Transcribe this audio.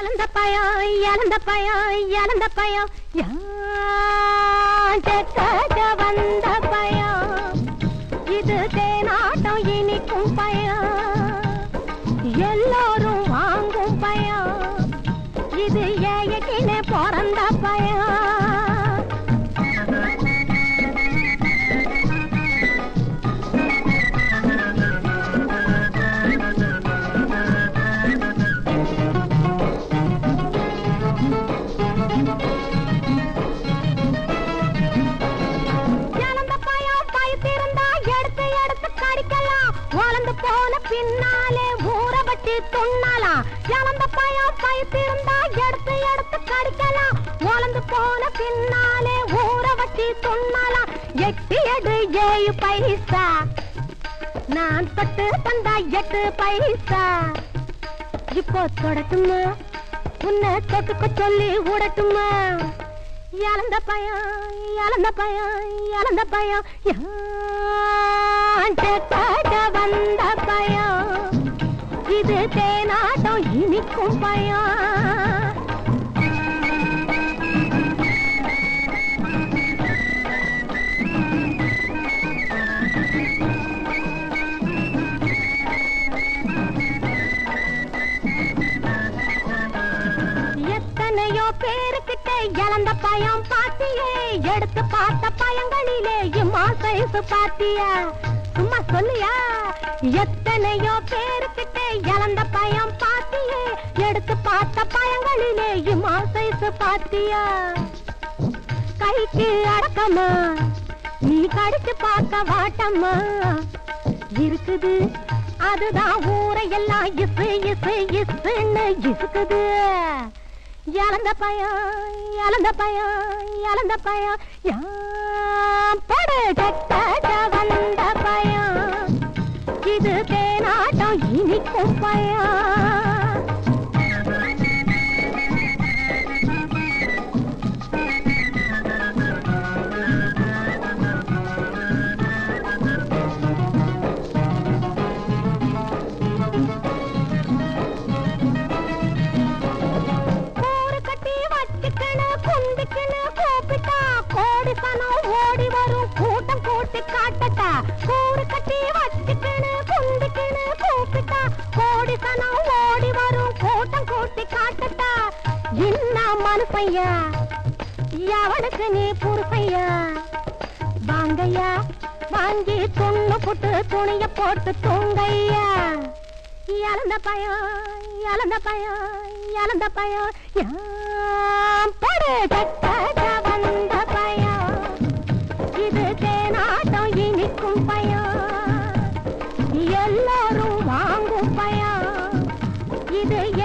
இழந்த பயம் இழந்த பயம் இழந்த பயம். யாஜக்காக வந்த பயம்? இது தேனாட்டம் இனிக்கும் பயம். எல்லோரும் வாங்கும் பயம். இது பின்னாலே ஊற வச்சு துண்ணலாம் இழந்த பயம் பயத்திருந்தா எடுத்து எடுத்து கடிக்கலாம். வளர்ந்து போன பின்னாலே ஊற வச்சு துண்ணலாம் எட்டு எடு ஏழு பைசா. நான் தொட்டு தந்தா எட்டு பைசா. இப்போ தொடட்டுமா? உன்னை தொட்டுக்க சொல்லி விடட்டுமா? இழந்த பயம் இழந்த பயம் இழந்த பயம். யாஞ்சக்காக வந்த தேனாட்டம் இனிக்கும் எத்தனையோ பேருக்கிட்ட இழந்த பயம் பாத்தியே. எடுத்து பார்த்த பயங்களிலே இம்மா சைஸ் பாத்தியா. சும்மா சொல்லியா? எத்தனையோ பேருக்கிட்ட பார்த்த பழங்களிலேயும் இம்மா பார்த்தியா கைக்கு அடக்கமா? நீ கடிச்சு பார்க்க வாட்டம்மா? இருக்குது. அதுதான் ஊரையெல்லாம் இசு இசு இசுன்னு இருக்குது இழந்த பயம் இழந்த பயம் இழந்த பயம். யாம் படு கட்ட என்ன மனுப்பையா? எவனுக்கு நீ பொறுப்பையா? வாங்கையா? வாங்கி துண்ணு புட்டு துணிய போட்டு தூங்கையா? இழந்த பயம் இழந்த பயம் இழந்த பயம். படு கட்ட வந்த பயம். இது தேனாட்டம் இனிக்கும் பயம். எல்லாரும் வாங்கும் பயம். இது